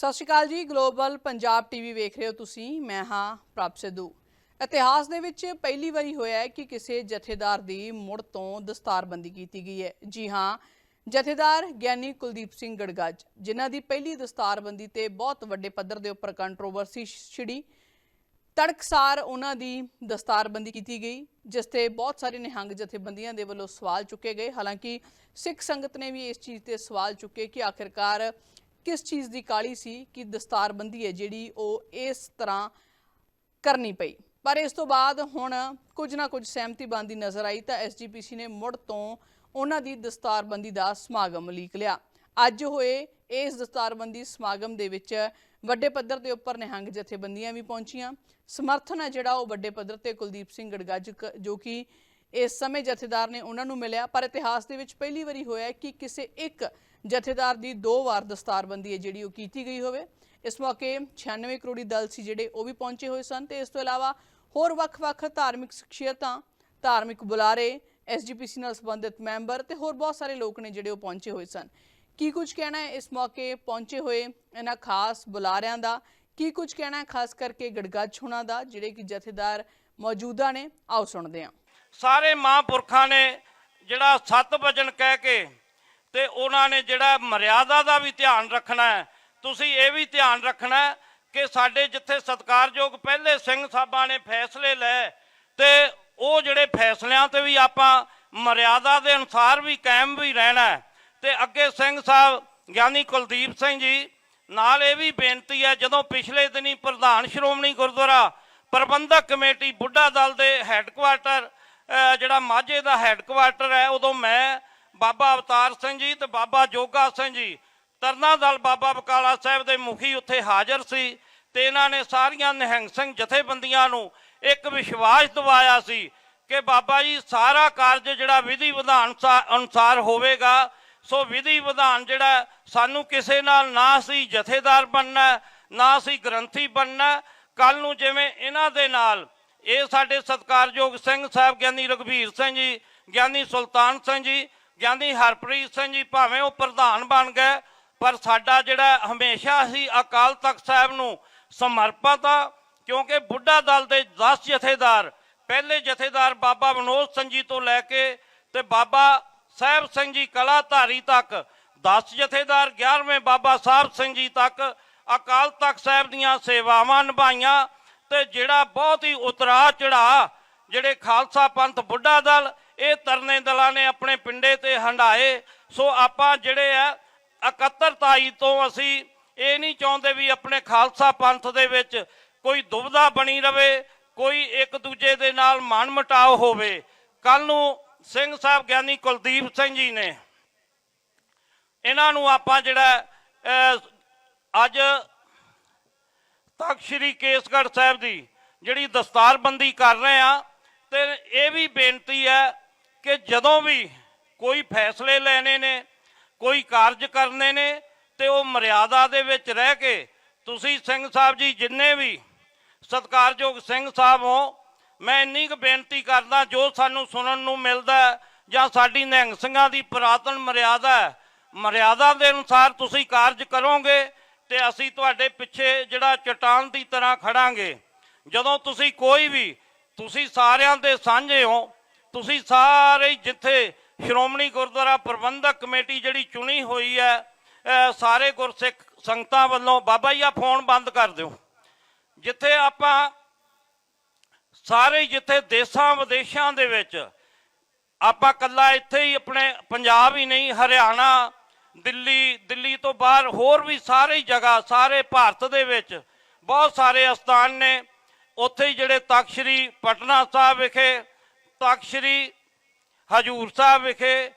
ਸਤਿ ਸ਼੍ਰੀ ਅਕਾਲ ਜੀ global Punjab TV ਵੇਖ ਰਹੇ ਹੋ ਤੁਸੀਂ, ਮੈਂ ਹਾਂ ਪ੍ਰਭ ਸਿੱਧੂ। ਇਤਿਹਾਸ ਦੇ ਵਿੱਚ ਪਹਿਲੀ ਵਾਰੀ ਹੋਇਆ ਹੈ ਕਿ ਕਿਸੇ ਜਥੇਦਾਰ ਦੀ ਮੁੜ ਤੋਂ ਦਸਤਾਰਬੰਦੀ ਕੀਤੀ ਗਈ ਹੈ। ਜੀ ਹਾਂ, ਜਥੇਦਾਰ ਗਿਆਨੀ ਕੁਲਦੀਪ ਸਿੰਘ ਗੜਗੱਜ, ਜਿਨ੍ਹਾਂ ਦੀ ਪਹਿਲੀ ਦਸਤਾਰਬੰਦੀ ਤੇ ਬਹੁਤ ਵੱਡੇ ਪੱਧਰ ਦੇ ਉੱਪਰ ਕੰਟਰੋਵਰਸੀ ਛਿੜੀ, ਤੜਕਸਾਰ ਉਹਨਾਂ ਦੀ ਦਸਤਾਰਬੰਦੀ ਕੀਤੀ ਗਈ, ਜਿਸ ਤੇ ਬਹੁਤ ਸਾਰੇ ਨਿਹੰਗ ਜਥੇਬੰਦੀਆਂ ਦੇ ਵੱਲੋਂ ਸਵਾਲ ਚੁੱਕੇ ਗਏ। ਹਾਲਾਂਕਿ ਸਿੱਖ ਸੰਗਤ ਨੇ ਵੀ ਇਸ ਚੀਜ਼ ਤੇ ਸਵਾਲ ਚੁੱਕੇ ਕਿ ਆਖਿਰਕਾਰ ਕਿਸ ਚੀਜ਼ ਦੀ ਕਾਲੀ ਸੀ ਕਿ ਦਸਤਾਰਬੰਦੀ ਹੈ ਜਿਹੜੀ ਉਹ ਇਸ ਤਰ੍ਹਾਂ ਕਰਨੀ ਪਈ? ਪਰ ਇਸ ਤੋਂ ਬਾਅਦ ਹੁਣ ਕੁਝ ਨਾ ਕੁਝ ਸਹਿਮਤੀ ਬੰਦੀ ਨਜ਼ਰ ਆਈ ਤਾਂ ਐਸਜੀਪੀਸੀ ਨੇ ਮੁੜ ਤੋਂ ਉਹਨਾਂ ਦੀ ਦਸਤਾਰਬੰਦੀ ਦਾ ਸਮਾਗਮ ਲੀਕ ਲਿਆ। ਅੱਜ ਹੋਏ ਇਸ ਦਸਤਾਰਬੰਦੀ ਸਮਾਗਮ ਦੇ ਵਿੱਚ ਵੱਡੇ ਪੱਧਰ ਦੇ ਉੱਪਰ ਨਿਹੰਗ ਜਥੇਬੰਦੀਆਂ ਵੀ ਪਹੁੰਚੀਆਂ। ਸਮਰਥਨ ਹੈ ਜਿਹੜਾ ਉਹ ਵੱਡੇ ਪੱਧਰ ਤੇ ਕੁਲਦੀਪ ਸਿੰਘ ਗੜਗੱਜ ਕ- ਜੋ ਕਿ ਇਸ ਸਮੇਂ ਜਥੇਦਾਰ ਨੇ ਉਹਨਾਂ ਨੂੰ ਮਿਲਿਆ। ਪਰ ਇਤਿਹਾਸ ਦੇ ਵਿੱਚ ਪਹਿਲੀ ਵਾਰੀ ਹੋਇਆ ਕਿ ਕਿਸੇ ਇੱਕ ਜਥੇਦਾਰ ਦੀ ਦੋ ਵਾਰ ਦਸਤਾਰਬੰਦੀ ਹੈ ਜਿਹੜੀ ਉਹ ਕੀਤੀ ਗਈ ਹੋਵੇ। ਇਸ ਮੌਕੇ 96 ਕਰੋੜੀ ਦਲ ਸੀ ਜਿਹੜੇ ਉਹ ਵੀ ਪਹੁੰਚੇ ਹੋਏ ਸਨ ਤੇ ਇਸ ਤੋਂ ਇਲਾਵਾ ਹੋਰ ਵੱਖ-ਵੱਖ ਧਾਰਮਿਕ ਸ਼ਖਸੀਅਤਾਂ, ਧਾਰਮਿਕ ਬੁਲਾਰੇ ਐਸਜੀਪੀਸੀ ਨਾਲ ਸੰਬੰਧਿਤ ਮੈਂਬਰ ਤੇ ਹੋਰ ਬਹੁਤ ਸਾਰੇ ਲੋਕ ਨੇ ਜਿਹੜੇ ਉਹ ਪਹੁੰਚੇ ਹੋਏ ਸਨ। ਕੀ ਕੁਝ ਕਹਿਣਾ ਹੈ ਇਸ ਮੌਕੇ ਪਹੁੰਚੇ ਹੋਏ ਇਹਨਾਂ ਖਾਸ ਬੁਲਾਰਿਆਂ ਦਾ? ਕੀ ਕੁਝ ਕਹਿਣਾ ਹੈ ਖਾਸ ਕਰਕੇ ਗੜਗੱਜ ਹੁਣਾਂ ਦਾ, ਜਿਹੜੇ ਕਿ ਜਥੇਦਾਰ ਮੌਜੂਦਾ ਨੇ? ਆਓ ਸੁਣਦੇ ਹਾਂ। ਸਾਰੇ ਮਹਾਂਪੁਰਖਾਂ ਨੇ ਜਿਹੜਾ ਸੱਤ ਵਜਨ ਕਹਿ ਕੇ ਤੇ ਉਹਨਾਂ ਨੇ ਜਿਹੜਾ ਮਰਿਆਦਾ ਦਾ ਵੀ ਧਿਆਨ ਰੱਖਣਾ ਹੈ, ਤੁਸੀਂ ਇਹ ਵੀ ਧਿਆਨ ਰੱਖਣਾ ਹੈ ਕਿ ਸਾਡੇ ਜਿੱਥੇ ਸਤਿਕਾਰਯੋਗ ਪਹਿਲੇ ਸਿੰਘ ਸਾਹਿਬਾਂ ਨੇ ਫੈਸਲੇ ਲਏ ਤੇ ਉਹ ਜਿਹੜੇ ਫੈਸਲਿਆਂ ਤੇ ਵੀ ਆਪਾਂ ਮਰਿਆਦਾ ਦੇ ਅਨੁਸਾਰ ਵੀ ਕਾਇਮ ਵੀ ਰਹਿਣਾ ਹੈ। ਤੇ ਅੱਗੇ ਸਿੰਘ ਸਾਹਿਬ, ਗਿਆਨੀ ਕੁਲਦੀਪ ਸਿੰਘ ਜੀ ਨਾਲ ਇਹ ਵੀ ਬੇਨਤੀ ਹੈ, ਜਦੋਂ ਪਿਛਲੇ ਦਿਨੀ ਪ੍ਰਧਾਨ ਸ਼੍ਰੋਮਣੀ ਗੁਰਦੁਆਰਾ ਪ੍ਰਬੰਧਕ ਕਮੇਟੀ ਬੁੱਢਾ ਦਲ ਦੇ ਹੈੱਡਕੁਆਟਰ ਜਿਹੜਾ ਮਾਝੇ ਦਾ ਹੈੱਡਕੁਆਟਰ ਹੈ, ਉਦੋਂ ਮੈਂ ਬਾਬਾ ਅਵਤਾਰ ਸਿੰਘ ਜੀ ਤੇ ਬਾਬਾ ਜੋਗਾ ਸਿੰਘ ਜੀ। ਤਰਨਾ ਦਲ ਬਾਬਾ ਬਕਾਲਾ ਸਾਹਿਬ ਦੇ ਮੁਖੀ ਉੱਥੇ ਹਾਜ਼ਰ ਸੀ ਤੇ ਇਹਨਾਂ ਨੇ ਸਾਰੀਆਂ ਨਿਹੰਗ ਸਿੰਘ ਜਥੇਬੰਦੀਆਂ ਨੂੰ ਇੱਕ ਵਿਸ਼ਵਾਸ ਦਿਵਾਇਆ ਸੀ ਕਿ ਬਾਬਾ ਜੀ, ਸਾਰਾ ਕਾਰਜ ਜਿਹੜਾ ਵਿਧੀ ਵਿਧਾਨ ਸਾ- ਅਨੁਸਾਰ ਹੋਵੇਗਾ, ਸੋ ਵਿਧੀ ਵਿਧਾਨ ਜਿਹੜਾ ਸਾਨੂੰ ਕਿਸੇ ਨਾਲ ਨਾ ਅਸੀਂ ਜਥੇਦਾਰ ਬਣਨਾ, ਨਾ ਅਸੀਂ ਗ੍ਰੰਥੀ ਬਣਨਾ। ਕੱਲ ਨੂੰ ਜਿਵੇਂ ਇਹਨਾਂ ਦੇ ਨਾਲ ਇਹ ਸਾਡੇ ਸਤਿਕਾਰਯੋਗ ਸਿੰਘ ਸਾਹਿਬ, ਗਿਆਨੀ ਰਘਵੀਰ ਸਿੰਘ ਜੀ, ਗਿਆਨੀ ਸੁਲਤਾਨ ਸਿੰਘ ਜੀ ਗਿਆਨੀ ਹਰਪ੍ਰੀਤ ਸਿੰਘ ਜੀ ਭਾਵੇਂ ਉਹ ਪ੍ਰਧਾਨ ਬਣ ਗਏ, ਪਰ ਸਾਡਾ ਜਿਹੜਾ ਹਮੇਸ਼ਾ ਅਸੀਂ ਅਕਾਲ ਤਖਤ ਸਾਹਿਬ ਨੂੰ ਸਮਰਪਿਤ ਆ, ਕਿਉਂਕਿ ਬੁੱਢਾ ਦਲ ਦੇ 10 ਜਥੇਦਾਰ, ਪਹਿਲੇ ਜਥੇਦਾਰ ਬਾਬਾ ਮਨੋਜ ਸਿੰਘ ਜੀ ਤੋਂ ਲੈ ਕੇ ਤੇ ਬਾਬਾ ਸਾਹਿਬ ਸਿੰਘ ਜੀ ਕਲਾਧਾਰੀ ਤੱਕ 10 ਜਥੇਦਾਰ 11ਵੇਂ ਬਾਬਾ ਸਾਹਿਬ ਸਿੰਘ ਜੀ ਤੱਕ ਅਕਾਲ ਤਖਤ ਸਾਹਿਬ ਦੀਆਂ ਸੇਵਾਵਾਂ ਨਿਭਾਈਆਂ ਤੇ ਜਿਹੜਾ ਬਹੁਤ ਹੀ ਉਤਰਾ ਚੜਾ ਜਿਹੜੇ ਖਾਲਸਾ ਪੰਥ ਬੁੱਢਾ ਦਲ ਇਹ ਤਰਨੇ ਦਲਾਂ ਨੇ ਆਪਣੇ ਪਿੰਡੇ ਤੇ ਹੰਡਾਏ ਸੋ ਆਪਾਂ ਜਿਹੜੇ ਆ 71 ਤੋਂ ਅਸੀਂ ਇਹ ਨਹੀਂ ਚਾਹੁੰਦੇ ਵੀ ਆਪਣੇ ਖਾਲਸਾ ਪੰਥ ਦੇ ਵਿੱਚ ਕੋਈ ਦੁਬਦਾ ਬਣੀ ਰਵੇ, ਕੋਈ ਇੱਕ ਦੂਜੇ ਦੇ ਨਾਲ ਮਨ ਮਟਾਓ ਹੋਵੇ। ਕੱਲ ਨੂੰ ਸਿੰਘ ਸਾਹਿਬ ਗਿਆਨੀ ਕੁਲਦੀਪ ਸਿੰਘ ਜੀ ਨੇ ਇਹਨਾਂ ਨੂੰ ਆਪਾਂ ਜਿਹੜਾ ਅੱਜ ਤਖਤ ਸ੍ਰੀ ਕੇਸਗੜ੍ਹ ਸਾਹਿਬ ਦੀ ਜਿਹੜੀ ਦਸਤਾਰਬੰਦੀ ਕਰ ਰਹੇ ਆ, ਤੇ ਇਹ ਵੀ ਬੇਨਤੀ ਹੈ ਕਿ ਜਦੋਂ ਵੀ ਕੋਈ ਫੈਸਲੇ ਲੈਣੇ ਨੇ, ਕੋਈ ਕਾਰਜ ਕਰਨੇ ਨੇ, ਤੇ ਉਹ ਮਰਿਆਦਾ ਦੇ ਵਿੱਚ ਰਹਿ ਕੇ ਤੁਸੀਂ ਸਿੰਘ ਸਾਹਿਬ ਜੀ ਜਿੰਨੇ ਵੀ ਸਤਿਕਾਰਯੋਗ ਸਿੰਘ ਸਾਹਿਬ ਹੋ, ਮੈਂ ਇੰਨੀ ਕੁ ਬੇਨਤੀ ਕਰਦਾ ਜੋ ਸਾਨੂੰ ਸੁਣਨ ਨੂੰ ਮਿਲਦਾ ਜਾਂ ਸਾਡੀ ਨਿਹੰਗ ਸਿੰਘਾਂ ਦੀ ਪੁਰਾਤਨ ਮਰਿਆਦਾ ਮਰਿਆਦਾ ਦੇ ਅਨੁਸਾਰ ਤੁਸੀਂ ਕਾਰਜ ਕਰੋਗੇ ਤੇ ਅਸੀਂ ਤੁਹਾਡੇ ਪਿੱਛੇ ਜਿਹੜਾ ਚਟਾਨ ਦੀ ਤਰ੍ਹਾਂ ਖੜਾਂਗੇ। ਜਦੋਂ ਤੁਸੀਂ ਕੋਈ ਵੀ, ਤੁਸੀਂ ਸਾਰਿਆਂ ਦੇ ਸਾਂਝੇ ਹੋ ਤੁਸੀਂ ਸਾਰੇ ਹੀ ਜਿੱਥੇ ਸ਼੍ਰੋਮਣੀ ਗੁਰਦੁਆਰਾ ਪ੍ਰਬੰਧਕ ਕਮੇਟੀ ਜਿਹੜੀ ਚੁਣੀ ਹੋਈ ਹੈ ਸਾਰੇ ਗੁਰਸਿੱਖ ਸੰਗਤਾਂ ਵੱਲੋਂ ਬਾਬਾ ਜੀ ਆ ਫੋਨ ਬੰਦ ਕਰ ਦਿਓ। ਜਿੱਥੇ ਆਪਾਂ ਸਾਰੇ ਜਿੱਥੇ ਦੇਸ਼ਾਂ ਵਿਦੇਸ਼ਾਂ ਦੇ ਵਿੱਚ ਆਪਾਂ ਕੱਲਾ ਇੱਥੇ ਹੀ ਆਪਣੇ ਪੰਜਾਬ ਹੀ ਨਹੀਂ, ਹਰਿਆਣਾ, ਦਿੱਲੀ ਦਿੱਲੀ ਤੋਂ ਬਾਹਰ ਹੋਰ ਵੀ ਸਾਰੇ ਹੀ ਜਗ੍ਹਾ, ਸਾਰੇ ਭਾਰਤ ਦੇ ਵਿੱਚ ਬਹੁਤ ਸਾਰੇ ਅਸਥਾਨ ਨੇ। ਉੱਥੇ ਹੀ ਜਿਹੜੇ ਤਖਤ ਸ੍ਰੀ ਪਟਨਾ ਸਾਹਿਬ ਵਿਖੇ ਤਖਤ ਸ੍ਰੀ ਹਜੂਰ ਸਾਹਿਬ ਵਿਖੇ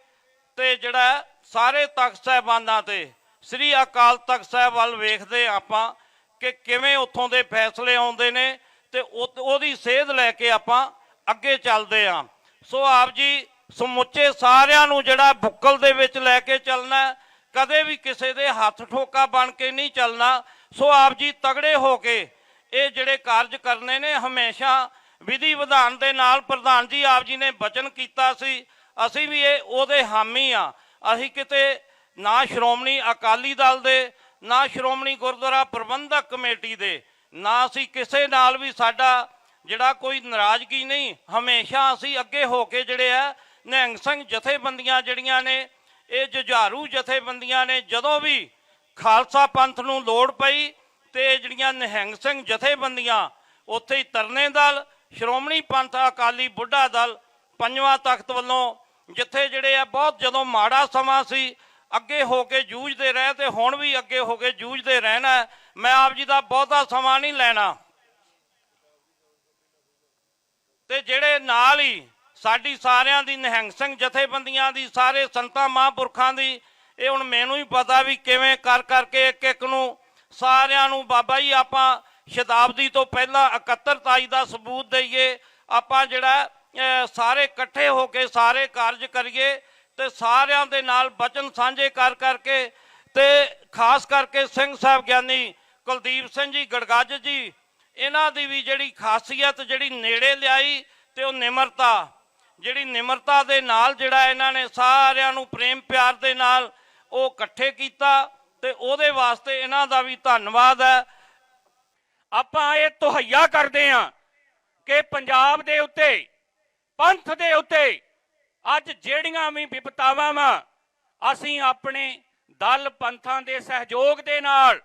ਤੇ ਜਿਹੜਾ ਸਾਰੇ ਤਖਤ ਸਾਹਿਬਾਨਾਂ ਤੇ, ਸ੍ਰੀ ਅਕਾਲ ਤਖਤ ਸਾਹਿਬ ਵੱਲ ਵੇਖਦੇ ਆਪਾਂ ਕਿ ਕਿਵੇਂ ਉੱਥੋਂ ਦੇ ਫੈਸਲੇ ਆਉਂਦੇ ਨੇ ਤੇ ਉਹ- ਉਹਦੀ ਸੇਧ ਲੈ ਕੇ ਆਪਾਂ ਅੱਗੇ ਚੱਲਦੇ ਆਂ। ਸੋ ਆਪ ਜੀ ਸਮੁੱਚੇ ਸਾਰਿਆਂ ਨੂੰ ਜਿਹੜਾ ਬੁੱਕਲ ਦੇ ਵਿੱਚ ਲੈ ਕੇ ਚੱਲਣਾ, ਕਦੇ ਵੀ ਕਿਸੇ ਦੇ ਹੱਥ ਠੋਕਾ ਬਣ ਕੇ ਨਹੀਂ ਚੱਲਣਾ। ਸੋ ਆਪ ਜੀ ਤਗੜੇ ਹੋ ਕੇ ਇਹ ਜਿਹੜੇ ਕਾਰਜ ਕਰਨੇ ਨੇ, ਹਮੇਸ਼ਾ ਵਿਧੀ ਵਿਧਾਨ ਦੇ ਨਾਲ ਪ੍ਰਧਾਨ ਜੀ ਆਪ ਜੀ ਨੇ ਬਚਨ ਕੀਤਾ ਸੀ। ਅਸੀਂ ਵੀ ਇਹ ਉਹਦੇ ਹਾਮੀ ਆ। ਅਸੀਂ ਕਿਤੇ ਨਾ ਸ਼੍ਰੋਮਣੀ ਅਕਾਲੀ ਦਲ ਦੇ, ਨਾ ਸ਼੍ਰੋਮਣੀ ਗੁਰਦੁਆਰਾ ਪ੍ਰਬੰਧਕ ਕਮੇਟੀ ਦੇ, ਨਾ ਅਸੀਂ ਕਿਸੇ ਨਾਲ ਵੀ ਸਾਡਾ ਜਿਹੜਾ ਕੋਈ ਨਾਰਾਜ਼ਗੀ ਨਹੀਂ, ਹਮੇਸ਼ਾ ਅਸੀਂ ਅੱਗੇ ਹੋ ਕੇ ਜਿਹੜੇ ਆ, ਨਿਹੰਗ ਸਿੰਘ ਜਥੇਬੰਦੀਆਂ ਜਿਹੜੀਆਂ ਨੇ, ਇਹ ਜੁਝਾਰੂ ਜਥੇਬੰਦੀਆਂ ਨੇ, ਜਦੋਂ ਵੀ ਖਾਲਸਾ ਪੰਥ ਨੂੰ ਲੋੜ ਪਈ ਤੇ ਜਿਹੜੀਆਂ ਨਿਹੰਗ ਸਿੰਘ ਜਥੇਬੰਦੀਆਂ, ਉੱਥੇ ਹੀ ਤਰਨੇ ਦਲ ਸ਼੍ਰੋਮਣੀ ਪੰਥ ਅਕਾਲੀ ਬੁੱਢਾ ਦਲ ਪੰਜਵਾਂ ਤਖਤ ਵੱਲੋਂ ਜਿੱਥੇ ਜਿਹੜੇ ਆ ਬਹੁਤ ਜਦੋਂ ਮਾੜਾ ਸਮਾਂ ਸੀ, ਅੱਗੇ ਹੋ ਕੇ ਜੂਝਦੇ ਰਹੇ ਤੇ ਹੁਣ ਵੀ ਅੱਗੇ ਹੋ ਕੇ ਜੂਝਦੇ ਰਹਿਣਾ ਮੈਂ ਆਪ ਜੀ ਦਾ ਬਹੁਤਾ ਸਮਾਂ ਨਹੀਂ ਲੈਣਾ। ਤੇ ਜਿਹੜੇ ਨਾਲ ਹੀ ਸਾਡੀ ਸਾਰਿਆਂ ਦੀ ਨਿਹੰਗ ਸਿੰਘ ਜਥੇਬੰਦੀਆਂ ਦੀ, ਸਾਰੇ ਸੰਤਾਂ ਮਹਾਂਪੁਰਖਾਂ ਦੀ, ਇਹ ਹੁਣ ਮੈਨੂੰ ਹੀ ਪਤਾ ਵੀ ਕਿਵੇਂ ਕਰ ਕਰਕੇ ਇੱਕ ਇੱਕ ਨੂੰ ਸਾਰਿਆਂ ਨੂੰ ਬਾਬਾ ਜੀ ਆਪਾਂ ਸ਼ਤਾਬਦੀ ਤੋਂ ਪਹਿਲਾਂ 71 ਦਾ ਸਬੂਤ ਦਈਏ, ਆਪਾਂ ਜਿਹੜਾ ਸਾਰੇ ਇਕੱਠੇ ਹੋ ਕੇ ਸਾਰੇ ਕਾਰਜ ਕਰੀਏ ਤੇ ਸਾਰਿਆਂ ਦੇ ਨਾਲ ਬਚਨ ਸਾਂਝੇ ਕਰ ਕਰਕੇ ਤੇ ਖਾਸ ਕਰਕੇ ਸਿੰਘ ਸਾਹਿਬ ਗਿਆਨੀ ਕੁਲਦੀਪ ਸਿੰਘ ਜੀ, ਗੜਗੱਜ ਜੀ, ਇਹਨਾਂ ਦੀ ਵੀ ਜਿਹੜੀ ਖਾਸੀਅਤ ਜਿਹੜੀ ਨੇੜੇ ਲਿਆਈ ਤੇ ਉਹ ਨਿਮਰਤਾ, ਜਿਹੜੀ ਨਿਮਰਤਾ ਦੇ ਨਾਲ ਜਿਹੜਾ ਇਹਨਾਂ ਨੇ ਸਾਰਿਆਂ ਨੂੰ ਪ੍ਰੇਮ ਪਿਆਰ ਦੇ ਨਾਲ ਉਹ ਇਕੱਠੇ ਕੀਤਾ ਤੇ ਉਹਦੇ ਵਾਸਤੇ ਇਹਨਾਂ ਦਾ ਵੀ ਧੰਨਵਾਦ ਹੈ। ਆਪਾਂ ਇਹ ਤੁਹਾਇਆ ਕਰਦੇ ਹਾਂ ਕਿ ਪੰਜਾਬ ਦੇ ਉੱਤੇ, ਪੰਥ ਦੇ ਉੱਤੇ ਅੱਜ ਜਿਹੜੀਆਂ ਵੀ ਵਿਪਤਾਵਾਂ ਵਾ, ਅਸੀਂ ਆਪਣੇ ਦਲ ਪੰਥਾਂ ਦੇ ਸਹਿਯੋਗ ਦੇ ਨਾਲ,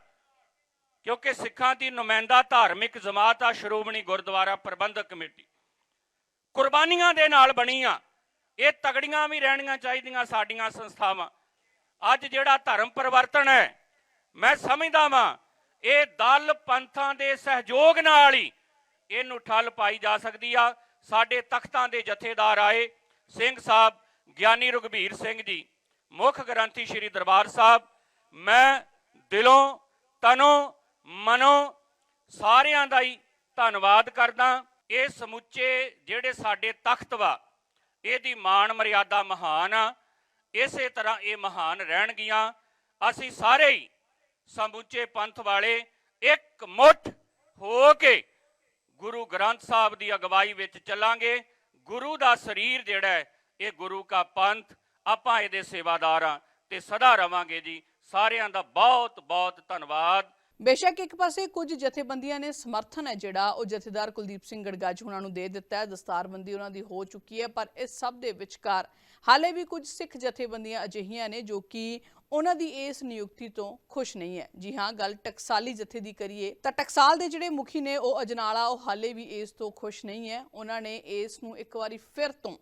ਕਿਉਂਕਿ ਸਿੱਖਾਂ ਦੀ ਨੁਮਾਇੰਦਾ ਧਾਰਮਿਕ ਜਮਾਤ ਆ ਸ਼੍ਰੋਮਣੀ ਗੁਰਦੁਆਰਾ ਪ੍ਰਬੰਧਕ ਕਮੇਟੀ। ਕੁਰਬਾਨੀਆਂ ਦੇ ਨਾਲ ਬਣੀ ਆ ਇਹ ਤਗੜੀਆਂ ਵੀ ਰਹਿਣੀਆਂ ਚਾਹੀਦੀਆਂ ਸਾਡੀਆਂ ਸੰਸਥਾਵਾਂ। ਅੱਜ ਜਿਹੜਾ ਧਰਮ ਪਰਿਵਰਤਨ ਹੈ, ਮੈਂ ਸਮਝਦਾ ਵਾਂ ਇਹ ਦਲ ਪੰਥਾਂ ਦੇ ਸਹਿਯੋਗ ਨਾਲ ਹੀ ਇਹਨੂੰ ਠੱਲ ਪਾਈ ਜਾ ਸਕਦੀ ਆ। ਸਾਡੇ ਤਖਤਾਂ ਦੇ ਜਥੇਦਾਰ ਆਏ, ਸਿੰਘ ਸਾਹਿਬ ਗਿਆਨੀ ਰਘਬੀਰ ਸਿੰਘ ਜੀ, ਮੁੱਖ ਗ੍ਰੰਥੀ ਸ੍ਰੀ ਦਰਬਾਰ ਸਾਹਿਬ, ਮੈਂ ਦਿਲੋਂ, ਤਨੋਂ, ਮਨੋਂ ਸਾਰਿਆਂ ਦਾ ਹੀ ਧੰਨਵਾਦ ਕਰਦਾ। ਇਹ ਸਮੁੱਚੇ ਜਿਹੜੇ ਸਾਡੇ ਤਖਤ ਵਾ, ਇਹਦੀ ਮਾਣ ਮਰਿਆਦਾ ਮਹਾਨ ਆ। ਇਸੇ ਤਰ੍ਹਾਂ ਇਹ ਮਹਾਨ ਰਹਿਣਗੀਆਂ। ਅਸੀਂ ਸਾਰੇ ਹੀ ਸਮੁੱਚੇ ਪੰਥ ਵਾਲੇ ਇੱਕ ਮੁੱਠ ਹੋ ਕੇ ਗੁਰੂ ਗ੍ਰੰਥ ਸਾਹਿਬ ਦੀ ਅਗਵਾਈ ਵਿੱਚ ਚੱਲਾਂਗੇ। ਗੁਰੂ ਦਾ ਸਰੀਰ ਜਿਹੜਾ ਹੈ, ਇਹ ਗੁਰੂ ਕਾ ਪੰਥ, ਆਪਾਂ ਇਹਦੇ ਸੇਵਾਦਾਰ ਹਾਂ ਤੇ ਸਦਾ ਰਵਾਂਗੇ ਜੀ। ਸਾਰਿਆਂ ਦਾ ਬਹੁਤ ਬਹੁਤ ਧੰਨਵਾਦ। ਬੇਸ਼ੱਕ ਇੱਕ ਪਾਸੇ ਕੁਝ ਜਥੇਬੰਦੀਆਂ ਨੇ ਸਮਰਥਨ ਹੈ ਜਿਹੜਾ, ਉਹ ਜਥੇਦਾਰ ਕੁਲਦੀਪ ਸਿੰਘ ਗੜਗਾਜ ਉਹਨਾਂ ਨੂੰ ਦੇ ਦਿੱਤਾ ਹੈ। ਦਸਤਾਰਬੰਦੀ ਉਹਨਾਂ ਦੀ ਹੋ ਚੁੱਕੀ ਹੈ, ਪਰ ਇਸ ਸਭ ਦੇ ਵਿਚਕਾਰ ਹਾਲੇ ਵੀ ਕੁਝ ਸਿੱਖ ਜਥੇਬੰਦੀਆਂ ਅਜਿਹੀਆਂ ਨੇ ਜੋ ਕਿ ਉਹਨਾਂ ਦੀ ਇਸ ਨਿਯੁਕਤੀ ਤੋਂ ਖੁਸ਼ ਨਹੀਂ ਹੈ। ਜੀ ਹਾਂ, ਗੱਲ ਟਕਸਾਲੀ ਜਥੇ ਦੀ ਕਰੀਏ ਤਾਂ ਟਕਸਾਲ ਦੇ ਜਿਹੜੇ ਮੁਖੀ ਨੇ ਉਹ ਅਜਨਾਲਾ, ਉਹ ਹਾਲੇ ਵੀ ਇਸ ਤੋਂ ਖੁਸ਼ ਨਹੀਂ ਹੈ। ਉਹਨਾਂ ਨੇ ਇਸ ਨੂੰ ਇੱਕ ਵਾਰੀ ਫਿਰ ਤੋਂ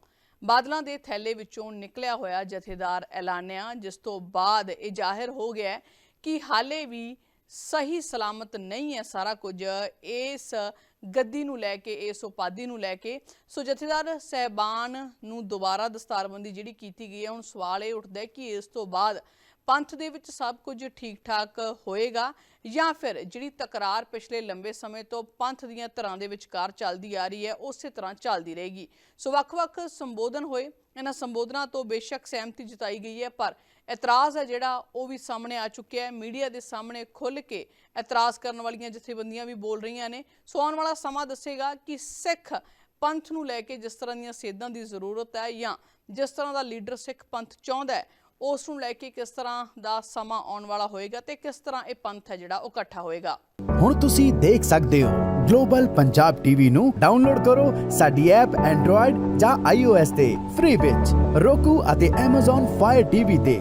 ਬਾਦਲਾਂ ਦੇ ਥੈਲੇ ਵਿੱਚੋਂ ਨਿਕਲਿਆ ਹੋਇਆ ਜਥੇਦਾਰ ਐਲਾਨਿਆ, ਜਿਸ ਤੋਂ ਬਾਅਦ ਇਹ ਜ਼ਾਹਿਰ ਹੋ ਗਿਆ ਕਿ ਹਾਲੇ ਵੀ ਸਹੀ ਸਲਾਮਤ ਨਹੀਂ ਹੈ ਸਾਰਾ ਕੁਝ ਇਸ ਗੱਦੀ ਨੂੰ ਲੈ ਕੇ, ਇਸ ਉਪਾਧੀ ਨੂੰ ਲੈ ਕੇ। ਸੋ ਜਥੇਦਾਰ ਸਹਿਬਾਨ ਨੂੰ ਦੁਬਾਰਾ ਦਸਤਾਰਬੰਦੀ ਜਿਹੜੀ ਕੀਤੀ ਗਈ ਹੈ, ਹੁਣ ਸਵਾਲ ਇਹ ਉੱਠਦਾ ਹੈ ਕਿ ਇਸ ਤੋਂ ਬਾਅਦ ਪੰਥ ਦੇ ਵਿੱਚ ਸਭ ਕੁਝ ਠੀਕ ਠਾਕ ਹੋਏਗਾ ਜਾਂ ਫਿਰ ਜਿਹੜੀ ਤਕਰਾਰ ਪਿਛਲੇ ਲੰਬੇ ਸਮੇਂ ਤੋਂ ਪੰਥ ਦੀਆਂ ਧਰਾਂ ਦੇ ਵਿਚਕਾਰ ਚੱਲਦੀ ਆ ਰਹੀ ਹੈ, ਉਸੇ ਤਰ੍ਹਾਂ ਚੱਲਦੀ ਰਹੇਗੀ। ਸੋ ਵੱਖ-ਵੱਖ ਸੰਬੋਧਨ ਹੋਏ। ਇਹਨਾਂ ਸੰਬੋਧਨਾਂ ਤੋਂ ਬੇਸ਼ੱਕ ਸਹਿਮਤੀ ਜਤਾਈ ਗਈ ਹੈ, ਪਰ ਇਤਰਾਜ਼ ਹੈ ਜਿਹੜਾ ਉਹ ਵੀ ਸਾਹਮਣੇ ਆ ਚੁੱਕਿਆ ਹੈ। ਮੀਡੀਆ ਦੇ ਸਾਹਮਣੇ ਖੁੱਲ ਕੇ ਇਤਰਾਜ਼ ਕਰਨ ਵਾਲੀਆਂ ਜਥੇਬੰਦੀਆਂ ਵੀ ਬੋਲ ਰਹੀਆਂ ਨੇ। ਸੋ ਆਉਣ ਵਾਲਾ ਸਮਾਂ ਦੱਸੇਗਾ ਕਿ ਸਿੱਖ ਪੰਥ ਨੂੰ ਲੈ ਕੇ ਜਿਸ ਤਰ੍ਹਾਂ ਦੀਆਂ ਸੇਧਾਂ ਦੀ ਜ਼ਰੂਰਤ ਹੈ ਜਾਂ ਜਿਸ ਤਰ੍ਹਾਂ ਦਾ ਲੀਡਰ ਸਿੱਖ ਪੰਥ ਚਾਹੁੰਦਾ ਹੈ, ਉਸ ਨੂੰ ਲੈ ਕੇ ਕਿਸ ਤਰ੍ਹਾਂ ਦਾ ਸਮਾਂ ਆਉਣ ਵਾਲਾ ਹੋਏਗਾ ਤੇ ਕਿਸ ਤਰ੍ਹਾਂ ਇਹ ਪੰਥ ਹੈ ਜਿਹੜਾ ਉਹ ਇਕੱਠਾ ਹੋਏਗਾ। ਹੁਣ ਤੁਸੀਂ ਦੇਖ ਸਕਦੇ ਹੋ ਗਲੋਬਲ ਪੰਜਾਬ ਟੀਵੀ ਨੂੰ ਡਾਊਨਲੋਡ ਕਰੋ ਸਾਡੀ ਐਪ ਐਂਡਰੋਇਡ ਜਾਂ iOS ਤੇ ਫ੍ਰੀ ਵਿੱਚ। Roku ਅਤੇ Amazon Fire TV ਤੇ।